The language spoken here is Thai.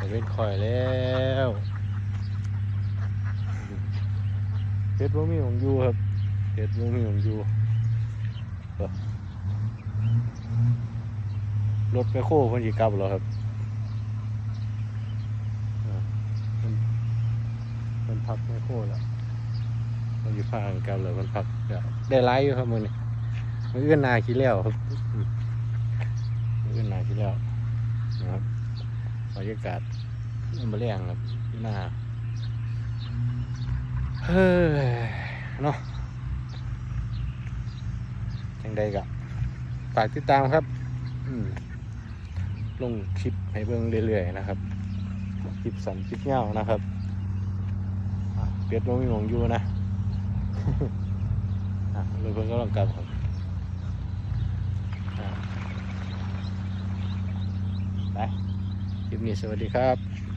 จะเป็นคอยแล้วเพชรบ่มีของอยู่ครับเพชรบ่มีของอยู่เอ้อรถไปโค้เพิ่นสิกลับแล้วครับอ่าเพิ่นเพิ่นพักไปโค้แล้วเพิ่นสิพากันกลับแล้วเพิ่นพักเดี๋ยวได้หลายอยู่ครับมื้อนี้มื้ออื่นนาขี้แล้วครับอืมมื้ออื่นนาขี้แล้วนะครับ บรรยากาศมันมาแรงครับอยู่หน้าเฮ้ยเนาะจังใดกะฝากติดตามครับลงคลิปให้เบิ่งเรื่อยๆนะครับ คลิปสันคลิปยาวนะครับเปียดลงมีหมองอยู่นะเลยเพิ่งก็ลองกลับครับไป คลิปนี้สวัสดีครับ